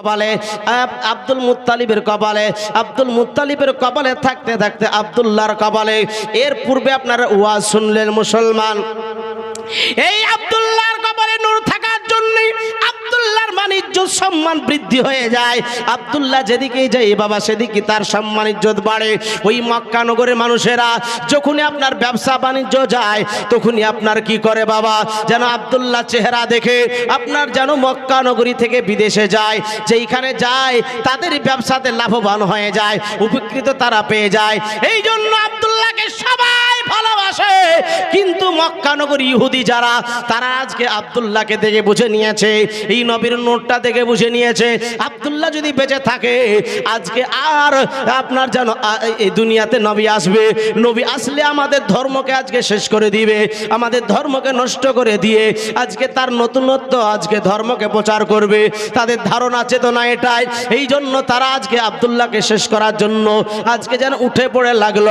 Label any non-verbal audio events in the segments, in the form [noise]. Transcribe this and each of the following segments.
কপালে আব্দুল মুতালিবের কপালে, আব্দুল মুতালিবের কপালে থাকতে থাকতে আবদুল্লাহর কপালে। এর পূর্বে আপনারা ওয়াজ শুনলেন মুসলমান। এই আব্দুল্লাহর কপালে নূর থাকার জন্যই আব্দুল্লাহর বাণিজ্য সম্মান বৃদ্ধি হয়ে যায়। আব্দুল্লাহ যেদিকেই যায়, বাবা সেদিকে তার সম্মান, ইজ্জত বাড়ে। ওই মক্কা নগরের মানুষেরা, যখনই আপনার ব্যবসা বাণিজ্য যায়, তখনই আপনার কি করে বাবা? যেন আব্দুল্লাহ চেহারা দেখে আপনার যেন মক্কা নগরী থেকে বিদেশে যায়, যেইখানে যায়, তাদের ব্যবসাতে লাভবান হয়ে যায়, উপকৃত তারা পেয়ে যায়। এই জন্য আব্দুল্লাহকে সবাই ভালোবাসে। কিন্তু মক্কা নগর ইহুদি যারা, তারা আজকে আব্দুল্লাহকে দেখে বুঝে নিয়েছে, এই নবীর নোটটা দেখে বুঝে নিয়েছে। আব্দুল্লাহ যদি বেঁচে থাকে, আজকে আর আপনার যেন এই দুনিয়াতে নবী আসবে। নবী আসলে আমাদের ধর্মকে আজকে শেষ করে দিবে, আমাদের ধর্মকে নষ্ট করে দিয়ে আজকে তার নতুনত্ব আজকে ধর্মকে প্রচার করবে। তাদের ধারণা, চেতনা এটাই। এই জন্য তারা আজকে আব্দুল্লাহকে শেষ করার জন্য আজকে যেন উঠে পড়ে লাগল।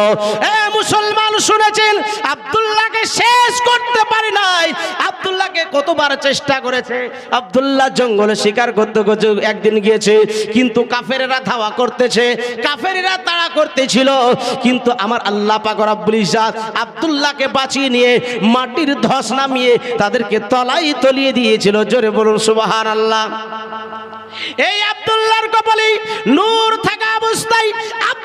এ মুসলমান শুনেছেন আব্দুল্লাহকে শেষ করতে পারি নাই। আব্দুল্লাহকে কতবার চেষ্টা করেছে, আব্দুল্লাহ জঙ্গলে শিকার করতে করতে একদিন গিয়েছে, কিন্তু কাফেরেরা ধাওয়া করতেছে, কাফেরেরা তাড়া করতেছিল, কিন্তু আমার আল্লাহ পাক রব্বুল ইজ্জাত আব্দুল্লাহকে বাঁচিয়ে নিয়ে মাটির ধস নামিয়ে তাদেরকে তলাই তলিয়ে দিয়েছিল। জোরে বলুন, সুবহানাল্লাহ। এই আব্দুল্লাহর কপালে নূর থাকা অবস্থায়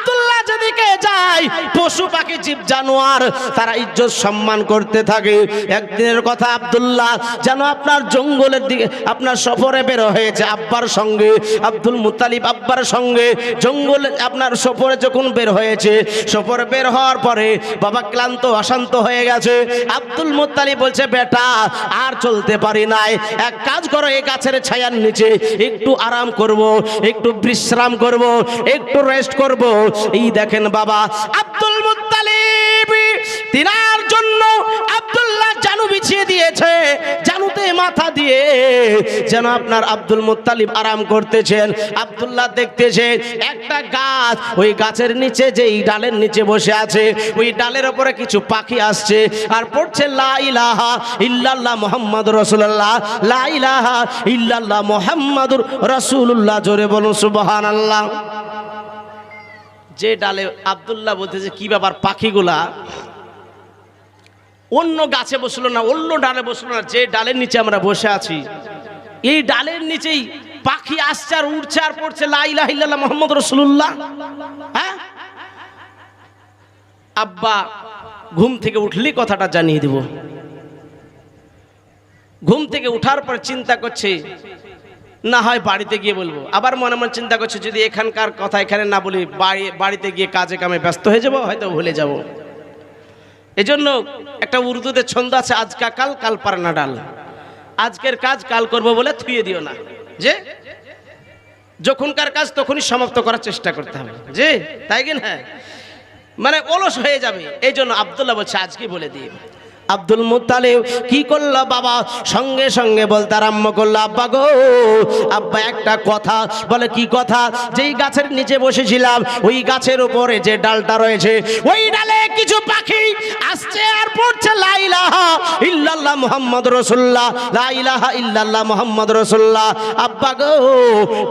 আব্দুল্লাহ যেদিকে যায়, পশু পাখি, জীব, জানোয়ার, তারা ইজ্জত সম্মান করতে থাকে। একদিনের কথা আব্দুল্লাহ, যেন আপনার জঙ্গলের দিকে, আপনার সফরে বের হয়েছে আব্বার সঙ্গে, আব্দুল মুতালিব আব্বার সঙ্গে। জঙ্গলে আপনার সফরে যখন বের হয়েছে, সফরে বের হওয়ার পরে বাবা ক্লান্ত, অশান্ত হয়ে গেছে। আব্দুল মুতালিব বলছে, বেটা, আর চলতে পারি নাই। এক কাজ করো, এই গাছের ছায়ার নিচে একটু আরাম করব, একটু বিশ্রাম করব, একটু রেস্ট করব। এই দেখেন বাবা, আব্দুল মুত্তালিব, তিনার জন্য আব্দুল্লাহ জানু বিছিয়ে দিয়েছে, জানুতে মাথা দিয়ে যেন আপনার আব্দুল মুত্তালিব আরাম করতেছেন। আব্দুল্লাহ দেখতেছে একটা গাছ, ওই গাছের নিচে যে এই ডালের নিচে বসে আছে, ওই ডালের ওপরে কিছু পাখি আসছে, আর পড়ছে লা ইলাহা ইল্লাল্লাহ মোহাম্মদ রসুল্লাহ লা ইলাহা ইল্লাল্লাহ মোহাম্মদুর রসুল্লাহ জোরে বলুন সুবহান আল্লাহ যে ডালে আব্দুল্লাহ বলতেছে, কি ব্যাপার পাখিগুলা? অন্য গাছে বসল না, অন্য ডালে বসল না, যে ডালের নিচে আমরা বসে আছি। এই ডালের নিচেই পাখি আসছে আর উঠছে আর পড়ছে লাইলা মোহাম্মদ রসুল্লাহ হ্যাঁ? আব্বা ঘুম থেকে উঠলেই কথাটা জানিয়ে দিব। ঘুম থেকে উঠার পর চিন্তা করছে না হয় বাড়িতে গিয়ে বলব। আবার মনে মনে চিন্তা করছে, যদি এখানকার কথা এখানে না বলি, বাড়ি, বাড়িতে গিয়ে কাজে কামে ব্যস্ত হয়ে যাব, হয়তো ভুলে যাব। এজন্য একটা উর্দুতে ছন্দ আছে আজ কা কাল কাল পার না ডাল। আজকের কাজ কাল করব বলে থুয়ে দিও না। যে? যখনকার কাজ তখনই সমাপ্ত করার চেষ্টা করতে হবে। যে? তাই কি না? মানে অলস হয়ে যাবে। এই জন্য আবদুল্লাহ বলছে, আজকে বলে দিয়ে আব্দুল মুতালিব কি করল বাবা? সঙ্গে সঙ্গে বলতে আরম্ভ করল, আব্বা গো, আব্বা একটা কথা বলে, কি কথা? যেই গাছের নিচে বসেছিলাম, ওই গাছের উপরে যে ডালটা রয়েছে, ওই ডালে কিছু পাখি আসছে আর পড়ছে লাইলাহা ইল্লাল্লাহ মুহাম্মদ রাসূলুল্লাহ, লা ইলাহা ইল্লাল্লাহ মুহাম্মদ রাসূলুল্লাহ। আব্বা গো,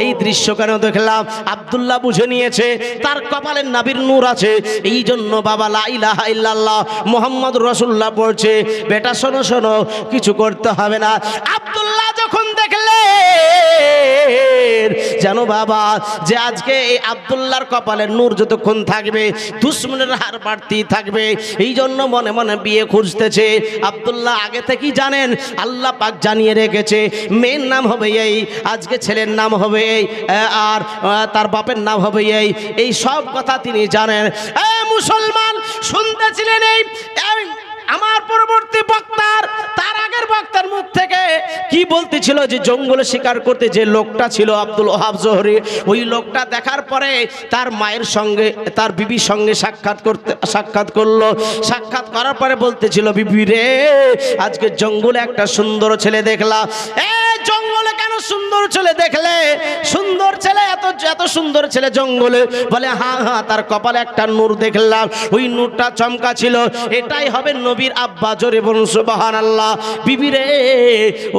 এই দৃশ্য কেন দেখলাম? আব্দুল্লাহ বুঝে নিয়েছে, তার কপালের নাবির নূর আছে এই জন্য বাবা লা ইলাহা ইল্লাল্লাহ মুহাম্মদ রাসূলুল্লাহ পড়ছে বেটা, শোনো শোনো, কিছু করতে হবে না। আব্দুল্লাহ যখন দেখলে যেন বাবা, যে আজকে এই আব্দুল্লাহর কপালের নূর যতক্ষণ থাকবে, দুশ্মনের হার বাড়তেই থাকবে। এই জন্য মনে মনে বিয়ে খুঁজতেছে। আবদুল্লাহ আগে থেকেই জানেন, আল্লাহ পাক জানিয়ে রেখেছে, মেয়ের নাম হবে এই, আজকে ছেলের নাম হবে এই আর তার বাপের নাম হবে এই। এই সব কথা তিনি জানেন। মুসলমান, শুনতেছিলেন এই আমার পরবর্তী বক্তার, তার আগের বক্তার মুখ থেকে কি বলতেছিল যে জঙ্গলে শিকার করতে যে লোকটা ছিল আব্দুল ওহাব জহরি, ওই লোকটা দেখার পরে তার মায়ের সঙ্গে, তার বিবির সঙ্গে সাক্ষাৎ করতে, সাক্ষাৎ করল। সাক্ষাৎ করার পরে বলতেছিল, বিবি রে, আজকে জঙ্গলে একটা সুন্দর ছেলে দেখলাম। এ জঙ্গলে কেন সুন্দর ছেলে দেখলে, সুন্দর ছেলে, এত এত সুন্দর ছেলে জঙ্গলে। বলে হ্যাঁ হ্যাঁ তার কপালে একটা নূর দেখলাম। ওই নূরটা চমকা ছিল। এটাই হবে নবীর আব্বা, জোরে বলুন সুবাহান আল্লাহ বিবি রে,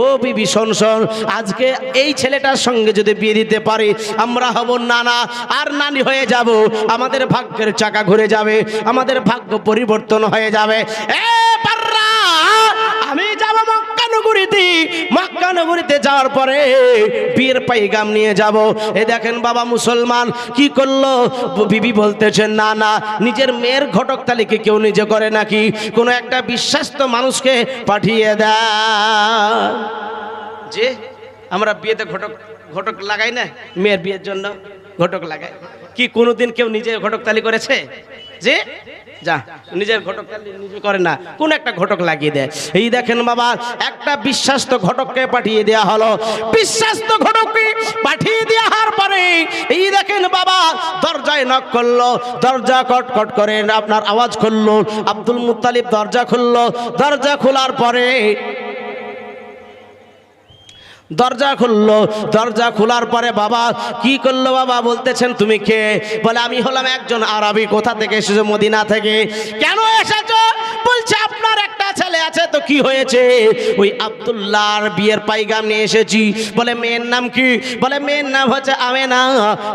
ও বিবি, শোন শোন, আজকে এই ছেলেটার সঙ্গে যদি বিয়ে দিতে পারি, আমরা হব নানা, আর নানি হয়ে যাব। আমাদের ভাগ্যের চাকা ঘুরে যাবে, আমাদের ভাগ্য পরিবর্তন হয়ে যাবে। এ পাররা, আমি যাব মক্কা নগরীতে মক্কা নগরীতে যাওয়ার পরে বিয়ের পাইগাম নিয়ে যাব। এ দেখেন বাবা মুসলমান কি করল? বিবি বলতেছেন না না, নিজের মেয়ের ঘটক তালিকে কেউ নিজে করে নাকি? কোনো একটা বিশ্বাস্ত মানুষকে পাঠিয়ে দেয় যে, আমরা বিয়েতে ঘটক ঘটক লাগাই না, মেয়ের বিয়ের জন্য ঘটক লাগাই। কি কোনোদিন কেউ নিজে ঘটক তালি করেছে? যে যা, নিজের ঘটক নিজে করে না, কোন একটা ঘটক লাগিয়ে দেয় এই দেখেন বাবা, একটা বিশ্বাস্ত ঘটককে পাঠিয়ে দেয়া হলো। বিশ্বাস্ত ঘটককে পাঠিয়ে দেয়া হওয়ার পরে, এই দেখেন বাবা, দরজায় নক করল, দরজা কট কট করে আপনার আওয়াজ খুললো, আব্দুল মুতালিব দরজা খুললো, দরজা খোলার পরে দরজা খুললো। দরজা খোলার পরে বাবা কি করল বাবা? বলতেছেন, তুমি কে? বলে, আমি হলাম একজন আরবি। কোথা থেকে এসেছ? মদিনা থেকে। কেন এসেছ? বলছে, আপনার একটা ছেলে আছে তো কি হয়েছে? ওই আব্দুল্লাহর বিয়ের পাইগাম নিয়ে এসেছি। বলে, মেয়ের নাম কি? বলে, মেয়ের নাম হচ্ছে আমেনা।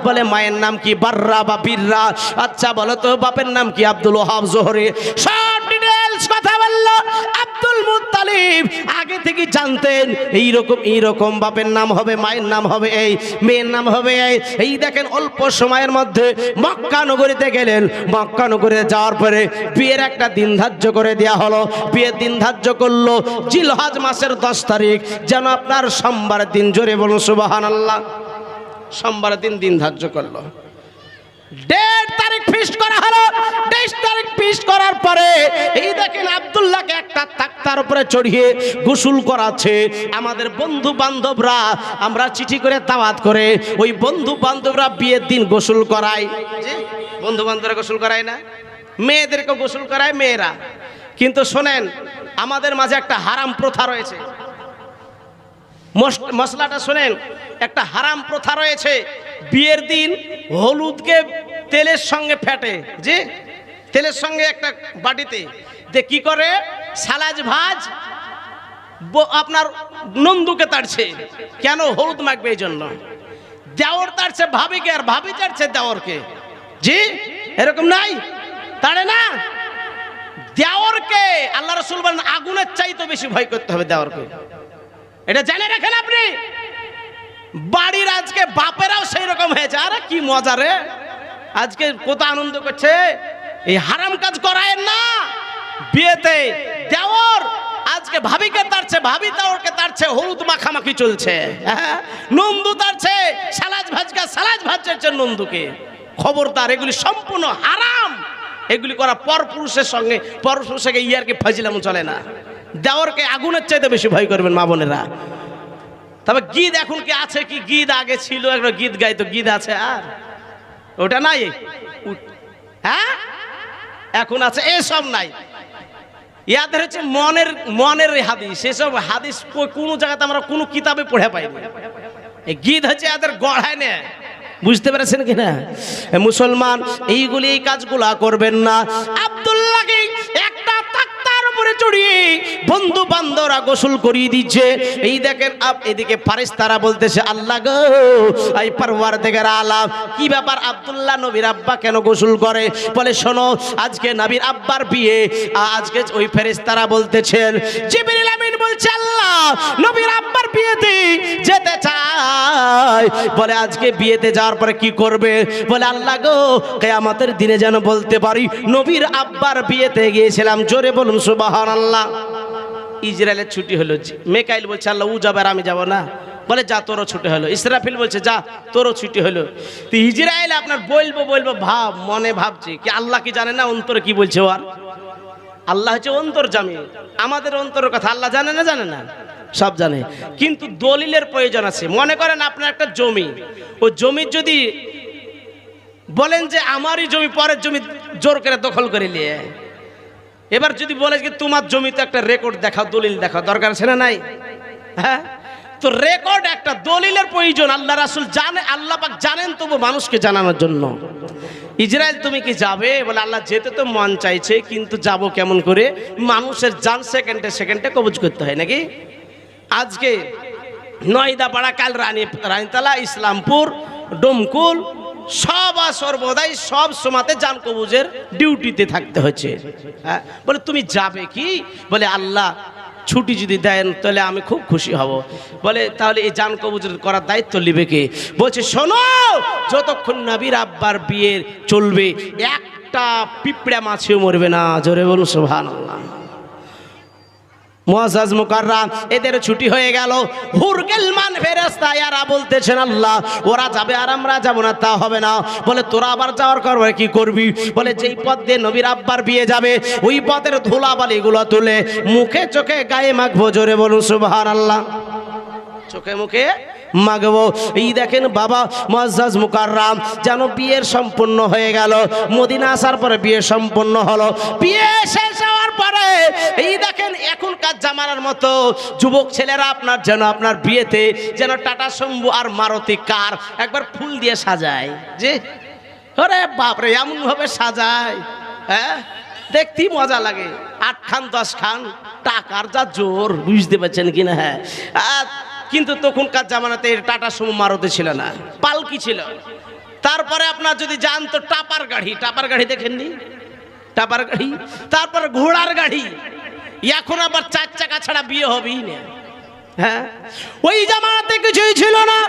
বলে, মায়ের নাম কি বার্রা বা বীররা? আচ্ছা বলো তো, বাপের নাম কি? আব্দুল ওহাব জোহরে। সব ডিটেলস কথা বলল। আব্দুল মুত্তালিব আগে থেকে জানতেন, এইরকম এইরকম বাপের নাম হবে, মায়ের নাম হবে এই, মেয়ের নাম হবে এই। এই দেখেন, অল্প সময়ের মধ্যে মক্কা নগরীতে গেলেন। মক্কা নগরীতে যাওয়ার পরে বিয়ের একটা দিন ধার্য করে দেওয়া হলো। বিয়ের দিন ধার্য করল জিলহাজ মাসের দশ তারিখ। যেন আপনার সোমবার দিন, জোরে বলুন সুবাহান আল্লাহ সোমবার দিন দিন ধার্য করল। ডেট তারিখ ফিক্সড করা হলো। ডেট তারিখ ফিক্সড করার পরে এই দেখেন আব্দুল্লাহকে একটা তাক্তার উপরে চড়িয়ে গোসল করাচ্ছে। আমাদের বন্ধু বান্ধবরা, আমরা চিঠি করে দাওয়াত করে ওই বন্ধু বান্ধবরা বিয়ের দিন গোসল করায়। বন্ধু বান্ধবরা গোসল করায় না? মেয়েদেরকে গোসল করায় মেয়েরা। কিন্তু শোনেন, আমাদের মাঝে একটা হারাম প্রথা রয়েছে। মশলাটা শোনেন, একটা হারাম প্রথা রয়েছে। বিয়ের দিন হলুদকে তেলের সঙ্গে ফেটে, জি? তেলের সঙ্গে একটা বাটিতে। যে কি করে? সালাজ ভাজ আপনার নন্দুকে তাড়ছে। কেন হলুদ মাখবে এই জন্য? দেওর তাড়ছে ভাবিকে আর ভাবি তাড়ছে দেওরকে। জি? এরকম নাই? তাড়ে না? দেওরকে আল্লাহ রসুল বলেন, আগুনের চাইতে বেশি ভয় করতে হবে দেওরকে। এটা জেনে রাখেন আপনি। বাড়ির আজকে বাপেরাও সেই রকম হয়েছে। আরে কি মজা রে। আজকে কত আনন্দ করছে। এই হারাম কাজ করায় না। বিয়েতে দেওয়ার আজকে ভাবিকে তারছে, ভাবি দেওরকে তারছে, হলুদ মাখামাখি চলছে। হ্যাঁ নন্দু তারছে, সালাজ ভাজকা, সালাজ ভাজছে নন্দুকে। খবরদার এগুলি সম্পূর্ণ হারাম। এগুলি করা পরপুরুষের সঙ্গে পরপুরুষকে ইয়ারকে ফাজিলাম চলে না। দেওরকে আগুনের চাইতে বেশি ভয় করবেন মা বোনেরা। তবে গীত এখন কি আছে কি? গীত আগে ছিল একটা গীত গাইতো গীত আছে আর? ওটা নাই? হ্যাঁ? এখন আছে, এসব নাই। ইয়াদের হচ্ছে মনের মনের হাদিস সেসব হাদিস কোনো জায়গাতে আমরা কোনো কিতাবে পড়ে পাই এই গীত হচ্ছে এদের গড়ায় না। বুঝতে পেরেছেন কিনা? মুসলমান, এইগুলি এই কাজগুলা করবেন না। আব্দুল্লাহকে একটা উপরে চড়িয়ে বন্ধু বান্ধবরা গোসল করিয়ে দিচ্ছে। এই দেখেন আপ, এদিকে ফারিস্তারা বলতেছে, আল্লাহ গো, এই পারওয়ার থেকে আলাম কি ব্যাপার আব্দুল্লাহ নবীর আব্বা কেন গোসল করে? বলে, শোনো, আজকে নবীর আব্বার বিয়ে আজকে ওই ফেরেশতারা বলতেছেন, জিবরিল আমিন বলছে, আল্লাহ, নবীর আব্বার বিয়েতে যেতে চায় বলে, আজকে বিয়েতে যাওয়ার পরে কি করবে? বলে, আল্লাহ গো, কেয়ামতের দিনে যেন বলতে পারি, নবীর আব্বার বিয়েতে গিয়েছিলাম, জোরে বলুন সুবাহান আল্লাহ ইসরায়েলের ছুটি হলো মেকাইল বলছে, আল্লাহ উ যাবে আর আমি যাব না। বলে, যা, তোরও ছুটি হলো। ইসরাফিল বলছে, যা, তোরও ছুটি হলো। তো ইসরায়েল আপনার বলব বলব, ভাব, মনে ভাবছে কি আল্লাহ কি জানে না, অন্তরে কি বলছে ওর? আল্লাহ হচ্ছে অন্তর জামি আমাদের অন্তরের কথা আল্লাহ জানে না জানে না? সব জানে। কিন্তু দলিলের প্রয়োজন আছে। মনে করেন আপনার একটা জমি। ও জমি যদি বলেন যে, আমারই জমি, পরের জমি জোর করে দখল করে নিয়ে এবার যদি বলে যে তোমার জমিতে একটা রেকর্ড দেখাও, দলিল দেখাও, দরকার আছে না নাই? হ্যাঁ? তো রেকর্ড একটা দলিলের প্রয়োজন, আল্লাহ রাসুল জানে, আল্লাহ পাক জানেন তবু মানুষকে জানানোর জন্য। ইসরায়েল তুমি কি যাবে? বলে আল্লাহ যেতে তো মন চাইছে, কিন্তু যাব কেমন করে? মানুষের জান সেকেন্ডে সেকেন্ডে কবজ করতে হয় নাকি? আজকে নয়দাপাড়া কাল রানী রানীতলা, ইসলামপুর, ডোমকুল সব আর সর্বদাই সব সমাতে জান কবুজের ডিউটিতে থাকতে হচ্ছে হ্যাঁ? বলে, তুমি যাবে কি? বলে, আল্লাহ, ছুটি যদি দেন, তাহলে আমি খুব খুশি হব। বলে, তাহলে এই জান কবুজের করার দায়িত্ব নেবে কে? বলছে, শোনো, যতক্ষণ নবীর আব্বার বিয়ের চলবে, একটা পিঁপড়া মাছিও মরবে না। জোরে বলুন সোভান আল্লাহ মুআজ্জাজ মুকাররাম, এদের ছুটি হয়ে গেল। হুরগেলমান ফেরেশতা ইয়ারা বলতেছেন, আল্লাহ, ওরা যাবে আর আমরা যাব না, তা হবে না। বলে, তোরা আবার যাওয়ার করবে কি করবি? বলে, যেই পথ দিয়ে নবীর আব্বার বিয়ে যাবে, ওই পথের ধুলাবালিগুলো তুলে মুখে চোখে গায়ে মাখবো। জোরে বলুন, সুবহানাল্লাহ। চোখে মুখে মাগবো। এই দেখেন বাবা মজ্জাজ মুকাররাম, যেন বিয়ের সম্পূর্ণ হয়ে গেল। মদিনা আসার পরে বিয়ে সম্পূর্ণ হলো। বিয়ে শেষ হওয়ার পরে, এই দেখেন এখনকার জামানার মতো যুবক ছেলেরা আপনার যেন আপনার বিয়েতে যেন টাটা শম্ভু আর মারুতি কার একবার ফুল দিয়ে সাজায়। যে ওরে বাপরে এমন ভাবে সাজায়। হ্যাঁ? দেখতেই মজা লাগে। আট খান, দশ খান, টাকার যা জোর, বুঝতে পারছেন কিনা? হ্যাঁ। কিন্তু তখনকার জামানাতে এর টাটা সুমো মারুতি ছিল না, পালকি ছিল। তারপরে আপনার যদি যান তো টাপার গাড়ি টাপার গাড়ি দেখেননি? টাপার গাড়ি? তারপর ঘোড়ার গাড়ি। এখন আবার চার চাকা ছাড়া বিয়ে হবেই না। হ্যাঁ? ওই জামাতে কিছুই ছিল না।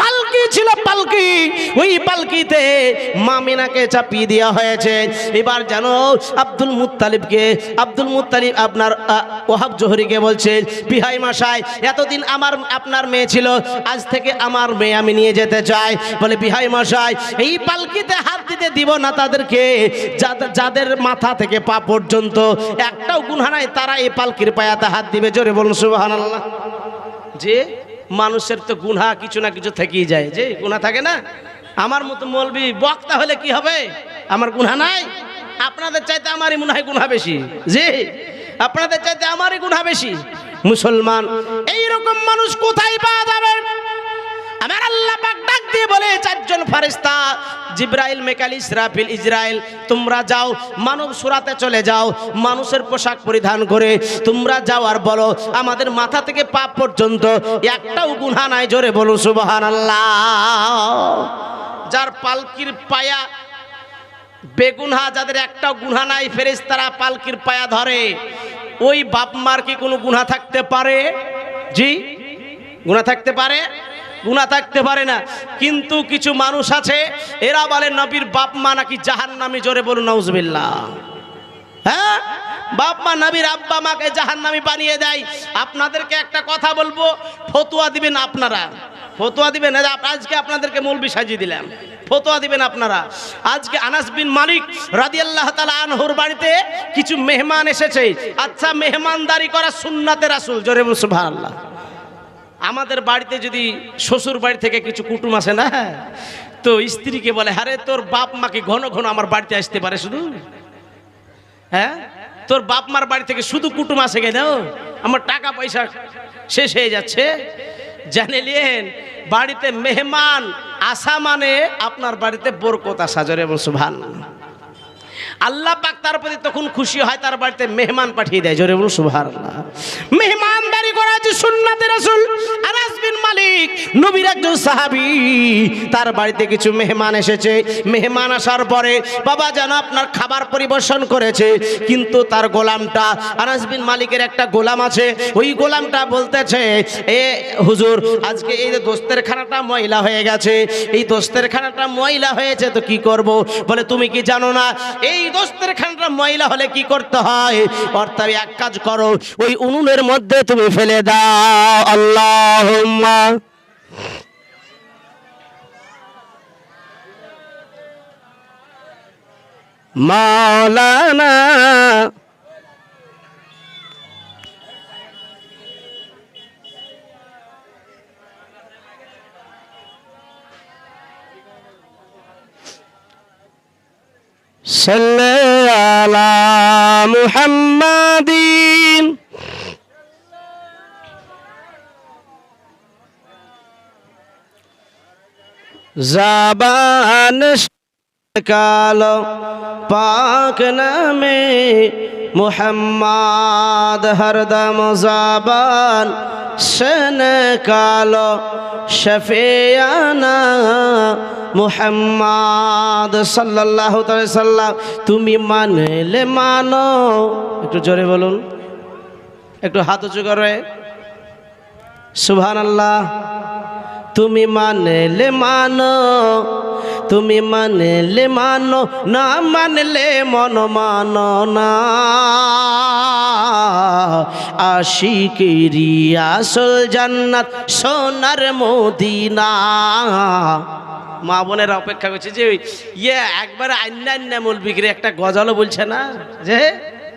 পালকি ছিল পালকি। ওই পালকিতে মামিনাকে চাপিয়ে দেওয়া হয়েছে। এবার জানো আব্দুল মুত্তালিবকে, আব্দুল মুত্তালিব আপনার ওহাব জোহরিকে বলছে, বিহাই মাসায় এতদিন আমার, আপনার মেয়ে ছিল, আজ থেকে আমার মেয়ে আমি নিয়ে যেতে চাই। বলে, বিহাই মশাই এই পালকিতে হাত দিতে দিব না তাদেরকে। যাদের মাথা থেকে পা পর্যন্ত একটাও গুনহা নাই, তারা এই পালকির পায়াতে হাত দিবে। জোরে বলুন, সুবহানাল্লাহ। যে মানুষের তো গুনহা কিছু না কিছু থেকেই যায়। যে গুনহা থাকে না? আমার মতো মলবি, বক্তা হলে কি হবে? আমার গুনহা নাই? আপনাদের চাইতে আমারই মনে হয় গুনহা বেশি। জি আপনাদের চাইতে আমারই গুনহা বেশি। মুসলমান এই রকম মানুষ কোথায় পাওয়া যাবে? আমার আল্লাহ পাক ডাক দিয়ে বলে, চারজন ফারিস্তা জিব্রাইল মেকাল ইসরাফিল ইসরাইল তোমরা যাও, মানব সুরাতে চলে যাও, মানুষের পোশাক পরিধান করে তোমরা যাও আর বলো, আমাদের মাথা থেকে পা পর্যন্ত একটাও গুনহা নাই, জোরে বলো সুবহান যার পালকির পায়া বেগুনহা, যাদের একটাও গুনহা নাই ফেরেস তারা পালকির পায়া ধরে, ওই বাপ মার কি কোনো গুনহা থাকতে পারে? জি? গুণা থাকতে পারে? গুণা থাকতে পারে না। কিন্তু কিছু মানুষ আছে, এরা বলে নবীর বাপ মা নাকি জাহান নামি জোরে বলুন নজবিল্লা হ্যাঁ? বাপ মা নবীর আব্বা মাকে জাহান নামি বানিয়ে দেয়। আপনাদেরকে একটা কথা বলব, ফতুয়া দিবেন আপনারা। ফতুয়া দিবেন আজকে আপনাদেরকে মৌলবি সাজিয়ে দিলাম। ফতোয়া দিবেন আপনারা। আজকে আনাস বিন মালিক রাদিয়াল্লাহু তাআলা আনহুর বাড়িতে কিছু মেহমান এসেছে। আচ্ছা মেহমানদারি করা সুন্নাতে রাসূল, জোরে সুবহানাল্লাহ। আমাদের বাড়িতে যদি শ্বশুর বাড়ি থেকে কিছু কুটুম আসে না, তো স্ত্রীকে বলে, আরে, তোর বাপ মাকে ঘন ঘন আমার বাড়িতে আসতে পারে শুধু? হ্যাঁ? তোর বাপ মার বাড়ি থেকে শুধু কুটুম আসে কেন? আমার টাকা পয়সা শেষ হয়ে যাচ্ছে। জানেলেন বাড়িতে মেহমান আসা মানে আপনার বাড়িতে বরকত আসা, জরে সুভান আল্লাহ পাক তার প্রতি তখন খুশি হয়, তার বাড়িতে মেহমান পাঠিয়ে দেয়, জোরে বলুন, সুবহানাল্লাহ। মেহমানদারি করা হচ্ছে সুন্নাতে রাসূল বিন মালিক, নবীর একজন সাহাবী। তার বাড়িতে কিছু মেহমান এসেছে। মেহমান আসার পরে, বাবা যেন আপনার খাবার পরিবেশন করেছে, কিন্তু তার গোলামটা, আনাস বিন মালিকের একটা গোলাম আছে। ওই গোলামটা বলতেছে, এ হুজুর, আজকে এই যে দোস্তের খানাটা ময়লা হয়ে গেছে। এই দোস্তের খানাটা ময়লা হয়েছে তো কি করব? বলে, তুমি কি জানো না, এই দোস্তের খানাটা ময়লা হলে কি করতে হয়? অর্থাৎ এক কাজ করো, ওই উনুনের মধ্যে তুমি ফেলে দাও। আল্লাহ মাওলানা صل على محمد জাবান কালো পাক নামে মোহাম্মদ হরদম জাবান সন কালো শফিয়ানা মোহাম্মদ সাল্লাহ সাল্লাম তুমি মানলে মানো। একটু জোরে বলুন। একটু হাত উঁচু করে। সুবহান আল্লাহ তুমি মানলে মানো, তুমি মানলে মানো, না মানলে মন মানো না। আশিকেরি আসল জান্নাত, সোনার মদিনা। মা বোনেরা অপেক্ষা করছে যে ইয়ে একবার আন্না আন্না মূলবিক্রি একটা গজলও বলছে না? যে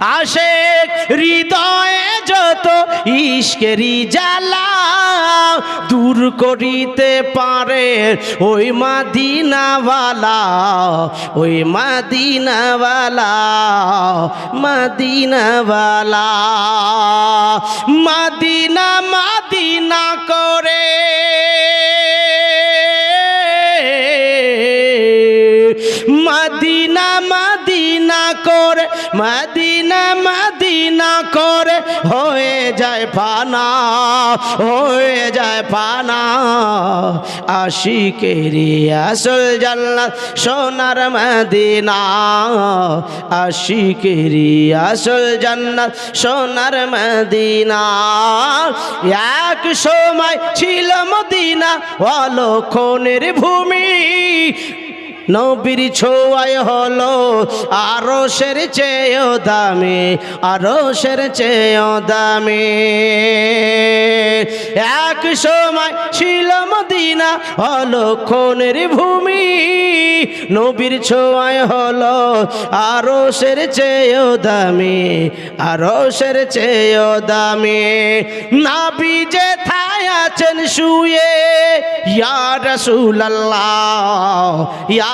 আশেক হৃদয়ে যত ইস্কেরি জ্বালা দূর করিতে পারে ওই মাদিনাওয়ালা ওই মাদিনাওয়ালা মাদিনাওয়ালা মাদিনা মাদিনা করে। মদিনা, মাদিনা করে মদিনা মদিনা করে হয়ে যায় ফানা, হয়ে যায় ফানা। আশিকেরি আসল জান্নাত সোনার মদিনা আশিকেরি আসল জান্নাত সোনার মদিনা। এক সময় ছিল মদিনা, অলক্ষণের ভূমি নবীর ছোঁয়ায় হলো আরও সের চেয়েও দামি আরও সের চেয়েও দামি। এক সময় ছিল মদিনা হলো খনের ভূমি। নবীর ছোঁয়ায় হলো আরও সের চেয়েও দামি আরও সের চেয়েও দামি। নাবি যে থায় আছেন শুয়ে, ইয়া রাসূলুল্লাহ, ইয়া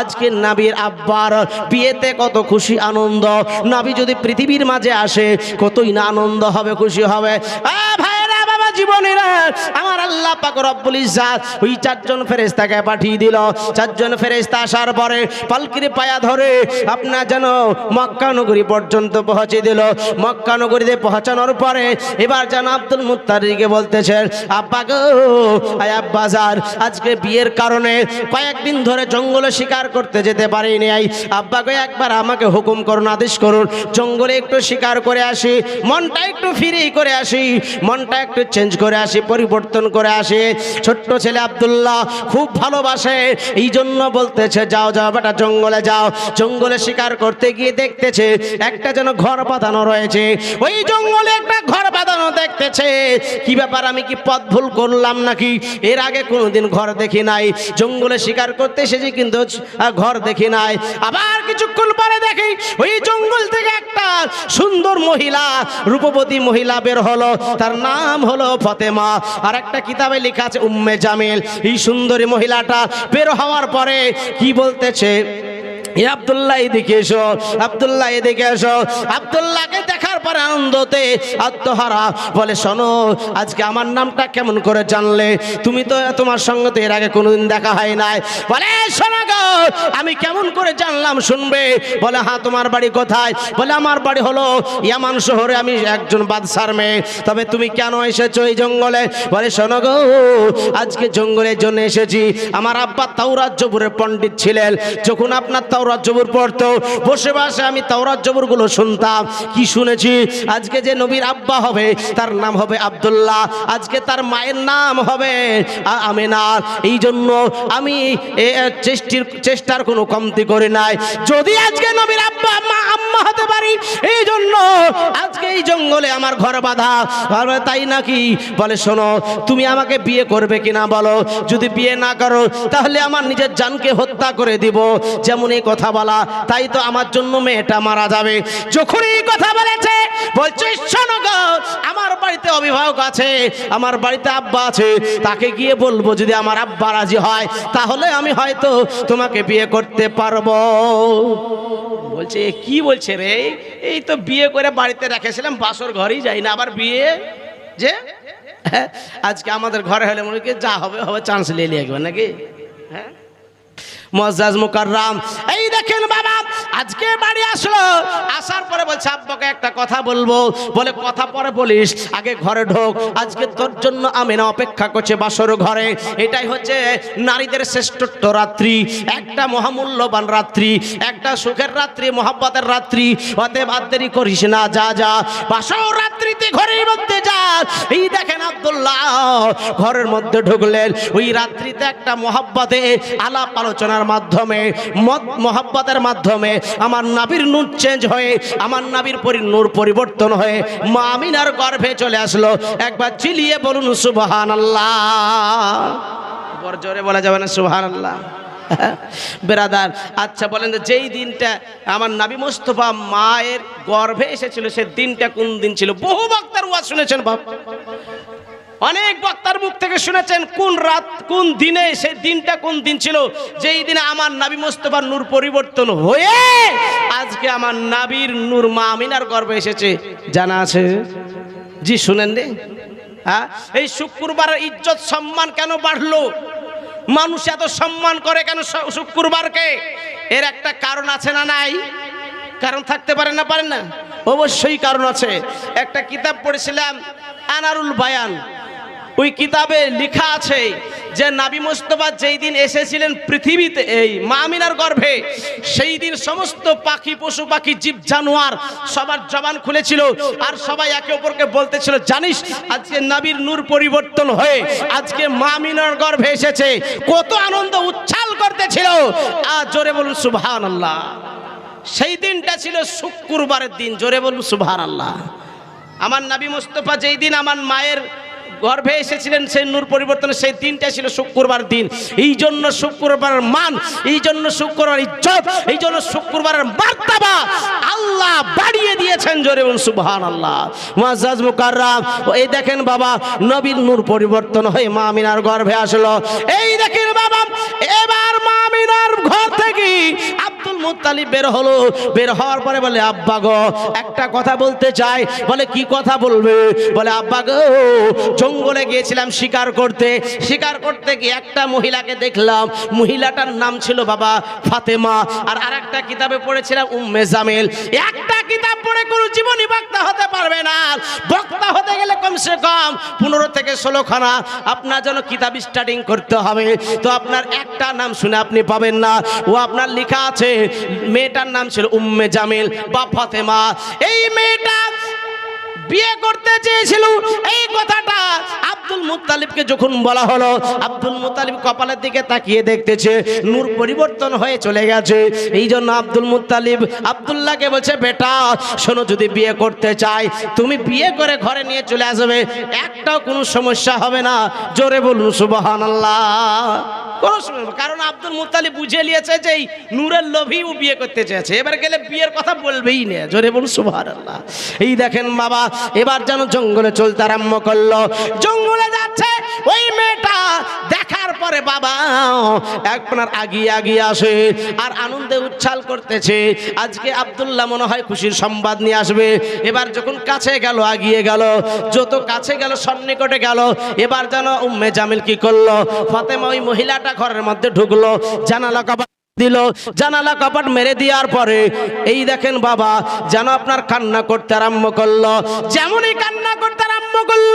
আজকে নাবির আব্বার বিয়েতে কত খুশি আনন্দ। নাবি যদি পৃথিবীর মাঝে আসে, কতই না আনন্দ হবে, খুশি হবে। আমার আল্লাহ পাক রব্বুল ইজ্জাত ওই চারজন ফেরেশতাকে পাঠিয়ে দিল। চারজন ফেরেশতা আসার পরে পালকির পায়া ধরে আপনার যেন মক্কা নগরী পর্যন্ত পৌঁছে দিল। মক্কা নগরীতে পৌঁছানোর পরে এবার যেন আব্দুল মুত্তারিকে বলতেছেন আব্বা গো, আয় আব্বাজার আজকে বিয়ের কারণে কয়েকদিন ধরে জঙ্গলে শিকার করতে যেতে পারিনি। আই আব্বা গো, একবার আমাকে হুকুম করুন, আদেশ করুন, জঙ্গলে একটু শিকার করে আসি, মনটা একটু ফ্রি করে আসি, মনটা একটু চেঞ্জ করে আসি। পরিবর্তন করে আসি। ছোট্ট ছেলে আব্দুল্লাহ খুব ভালোবাসে। এই জন্য বলতেছে, যাও যাও, বেটা, জঙ্গলে যাও। জঙ্গলে শিকার করতে গিয়ে দেখতেছে, একটা যেন ঘর বাঁধানো রয়েছে। ওই জঙ্গলে একটা ঘর বাঁধানো দেখতেছে। কি ব্যাপার, আমি কি পথ ভুল করলাম নাকি? এর আগে কোনোদিন ঘর দেখি নাই। জঙ্গলে শিকার করতে এসেছি কিন্তু ঘর দেখি নাই। আবার কিছুক্ষণ পরে দেখি, ওই জঙ্গল থেকে একটা সুন্দর মহিলা, রূপবতী মহিলা বের হলো। তার নাম হলো ফতেমা। আর একটা কিতাবে লেখা আছে, উম্মে জামিল। এই সুন্দরী মহিলাটা বের হওয়ার পরে কি বলতেছে? আবদুল্লাহ এদিকে এসো, আব্দুল্লাহ এদিকে এসো। আব্দুল্লাহকে পরে আনন্দতে আত্মহারা। বলে, শোনো, আজকে আমার নামটা কেমন করে জানলে? তুমি তো তোমার সঙ্গে তো এর আগে কোনোদিন দেখা হয় নাই। বলে, শোনো আমি কেমন করে জানলাম শুনবে? বলে হ্যাঁ তোমার বাড়ি কোথায়? বলে, আমার বাড়ি হলো ইয়ামান শহরে, আমি একজন বাদশার মেয়ে। তবে তুমি কেন এসেছ এই জঙ্গলে? বলে, শোনো গো, আজকে জঙ্গলের জন্য এসেছি। আমার আব্বা তাওরাত জবুরের পণ্ডিত ছিলেন। যখন আপনার তাওরাত জবুর পড়তো, বসে বসে আমি তাওরাত জবুরগুলো শুনতাম। কি শুনেছি আজকে যে নবীর আব্বা হবে, তার নাম হবে আব্দুল্লাহ। আজকে তার মায়ের নাম হবে আমেনা। এই জন্য আমি চেষ্টির, চেষ্টার কোনো কমতি করি নাই। যদি আজকে নবীর আব্বা আম্মা আম্মা হতে পারি এই জন্য আজকে এই জঙ্গলে আমার ঘর বাঁধা। তাই নাকি? বলে, শোনো, তুমি আমাকে বিয়ে করবে কিনা বলো? যদি বিয়ে না করো, তাহলে আমার নিজের জানকে হত্যা করে দিব। যেমন এই কথা বলা, তাই তো আমার জন্য মেয়েটা মারা যাবে। যখন এই কথা বলেছে বলছে শোনো আমার বাড়িতে অভিভাবক আছে আমার বাড়িতে আব্বা আছে। তাকে গিয়ে বলব যদি আমার আব্বা রাজি হয় তাহলে আমি হয়তো তোমাকে বিয়ে করতে পারব। বলছে কি বলছে রে? এই তো বিয়ে করে বাড়িতে রেখেছিলাম বাসর ঘরেই যাই না আবার বিয়ে যে? হ্যাঁ, আজকে আমাদের ঘরে হলে মনে কি যা হবে হবে চান্স নিয়ে নিয়ে নাকি? হ্যাঁ? মজাজ মুকাররাম, এই দেখেন বাবা, আজকে বাড়ি আসলো। আসার পরে বলছে, আব্বাকে একটা কথা বলব। বলে, কথা পরে বলিস, আগে ঘরে ঢোক, আজকে তোর জন্য আমি না অপেক্ষা করছে বাসর ঘরে। এটাই হচ্ছে নারীদের শ্রেষ্ঠত্ব রাত্রি। একটা মহামূল্যবান রাত্রি, একটা সুখের রাত্রি, মহাব্বতের রাত্রি। আর দেরি করিস না, যা যা। বাসর রাত্রিতে ঘরের মধ্যে যা। এই দেখেন আব্দুল্লাহ, ঘরের মধ্যে ঢুকলেন। ওই রাত্রিতে একটা মহাব্বতে আলাপ আলোচনার মাধ্যমে মত মহাব্বতের মাধ্যমে আমার নাবির নূর চেঞ্জ হয়ে, আমার নাবির পরি, নূর পরিবর্তন হয়ে মা আমিনার গর্ভে চলে আসলো। একবার চিলিয়ে বলুন সুবহান আল্লাহ জোরে বলা যাবে না সুবহান আল্লাহ [laughs] বেরাদার আচ্ছা বলেন তো যেই দিনটা আমার নাবি মোস্তফা মায়ের গর্ভে এসেছিল, সে দিনটা কোন দিন ছিল? বহু বক্তার ওয়াজ শুনেছেন বাপ। অনেক বক্তার মুখ থেকে শুনেছেন, কোন রাত, কোন দিনে, সেই দিনটা কোন দিন ছিল? যেই দিনে আমার নাবি মোস্তফার নূর পরিবর্তন হয়ে আজকে আমার নাবির নূর মা আমিনার গর্ভে এসেছে। জানা আছে? জি, শুনেন রে হ্যাঁ? এই শুক্রবারের ইজ্জত সম্মান কেন বাড়লো? মানুষ এত সম্মান করে কেন শুক্রবারকে? এর একটা কারণ আছে না নাই? কারণ থাকতে পারে না, পারেন না? অবশ্যই কারণ আছে। একটা কিতাব পড়েছিলাম, আনারুল বায়ান। ওই কিতাবে লেখা আছে যে, নাবি মোস্তফা যেই দিন এসেছিলেন পৃথিবীতে, এই মামিনার গর্ভে, সেই দিন সমস্ত পাখি, পশু পাখি, জীব, জানোয়ার সবার জবান খুলেছিল আর সবাই একে অপরকে বলতেছিল, জানিস, আজকে নাবির নূর পরিবর্তন হয়ে আজকে মামিনার গর্ভে এসেছে। কত আনন্দ উচ্ছ্বাল করতেছিল। আর জোরে বলুন সুবহান আল্লাহ সেই দিনটা ছিল শুক্রবারের দিন। জোরে বলুন সুবহান আল্লাহ আমার নাবি মোস্তফা যেই দিন আমার মায়ের গর্ভে এসেছিলেন, সেই নূর পরিবর্তনে সেই দিনটা ছিল শুক্রবার দিন। এই জন্য শুক্রবারের মান, এই জন্য শুক্রবার ইজ্জত, এই জন্য শুক্রবারের বার্তাবা আল্লাহ বাড়িয়ে দিয়েছেন, জোরে বলুন সুবহান আল্লাহ মুআজ্জাজ মুকাররাম, এই দেখেন বাবা, নবীর নূর পরিবর্তন হয়ে মা আমিনার গর্ভে আসলো। এই দেখেন বাবা, এবার মা আমিনার ঘর থেকে মুত্তালিব বের হলো, বের হওয়ার পরে বলে, আব্বা গো, একটা কথা বলতে চাই। বলে, কি কথা বলবে? বলে, আব্বা গো, জঙ্গলে গিয়েছিলাম শিকার করতে। শিকার করতে গিয়ে একটা মহিলাকে দেখলাম। মহিলাটার নাম ছিল বাবা ফাতেমা। আর আরেকটা কিতাবে পড়েছিলাম উম্মে জামিল। একটা কিতাব পড়ে কোনো জীবনী বক্তা হতে পারবে না বক্তা হতে গেলে কমসে কম। পনেরো থেকে ষোলো খানা। আপনার যেন কিতাব স্টার্টিং করতে হবে। তো আপনার একটা নাম শুনে আপনি পাবেন না। ও আপনার লেখা আছে, মেয়েটার নাম ছিল উম্মে জামিল বা ফতেমা। এই মেয়েটা বিয়ে করতে চেয়েছিল। এই কথাটা আব্দুল মুত্তালিবকে যখন বলা হলো, আব্দুল মুত্তালিব কপালের দিকে তাকিয়ে দেখতেছে, নূর পরিবর্তন হয়ে চলে গেছে। এই জন্য আব্দুল মুত্তালিব আবদুল্লাহকে বলছে, বেটা, শোনো, যদি বিয়ে করতে চাই, তুমি বিয়ে করে ঘরে নিয়ে চলে আসবে, একটাও কোনো সমস্যা হবে না। জোরে বলুন সুবহান আল্লাহ কোনো কারণ আব্দুল মুত্তালিব বুঝে নিয়েছে যে এই নূরের লোভী ও বিয়ে করতে চেয়েছে। এবার গেলে বিয়ের কথা বলবেই না। জোরে বলুন সুবহান আল্লাহ এই দেখেন বাবা এবার যেন জঙ্গলে চলতে আরম্ভ করল। জঙ্গলে যাচ্ছে, ওই মেয়েটা দেখার পরে বাবা আপনার আগিয়ে আগিয়ে আসে আর আনন্দে উচ্ছ্বাল করতেছে। আজকে আব্দুল্লাহ মনে হয় খুশির সংবাদ নিয়ে আসবে। এবার যখন কাছে গেল, আগিয়ে গেল, যত কাছে গেল, সন্নিকটে গেল, এবার যেন উম্মে জামিল কি করল? ফাতেমা ওই মহিলাটা ঘরের মধ্যে ঢুকলো, জানালা কবা দিল, জানালা কপাট মেরে দেওয়ার পরে, এই দেখেন বাবা, যেন আপনার কান্না করতে আরম্ভ করল। যেমনই কান্না করতে আরম্ভ করল,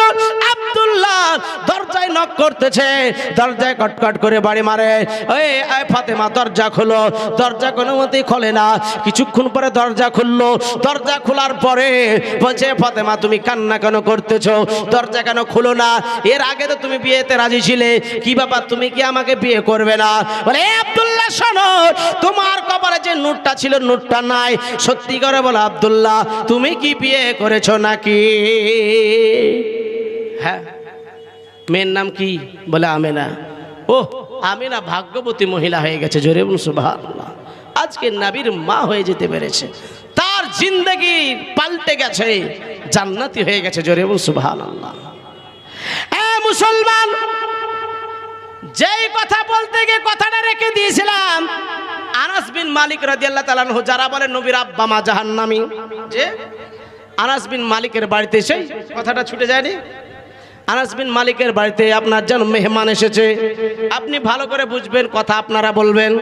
আব্দুল্লাহ দরজায় নক করতেছে, দরজায় কটকট করে বাড়ি মারে। ওই ফাতেমা, দরজা খোলো। দরজা কোনো মতেই খোলে না। কিছুক্ষণ পরে দরজা খুললো। দরজা খোলার পরে বলছে, ফাতেমা, তুমি কান্না কেন করতেছো? দরজা কেন খুলো না? এর আগে তো তুমি বিয়েতে রাজি ছিলে। কি বাবা তুমি কি আমাকে বিয়ে করবে না? বলে, "এ আব্দুল্লাহ, শোনো। তোমার কপালে যে নুটটা ছিল নুটটা নাই। সত্যি করে বলো, আবদুল্লাহ, তুমি কি বিয়ে করেছ নাকি? হ্যাঁ। মেয়ের নাম কি? বলে আমেনা। ও আমেনা ভাগ্যবতী মহিলা হয়ে গেছে, জোরে সুবাহ আজকে নাবির মা হয়ে যেতে পেরেছে। তার জিন্দগি পাল্টে গেছে, জান্নাতি হয়ে গেছে, জোরে সুবাহ মুসলমান যেই কথা বলতে গিয়ে কথাটা রেখে দিয়েছিলাম, আনাস বিন মালিক রাদিয়াল্লাহু তাআলা আনহু যারা বলে, নবীর আব্বা মা জাহান্নামী। যে আনাস বিন মালিকের বাড়িতে সেই কথাটা ছুটে যায়নি। আনাস বিন মালিকের বাড়িতে আপনার যেন মেহমান এসেছে। আপনি ভালো করে বুঝবেন, কথা আপনারা বলবেন।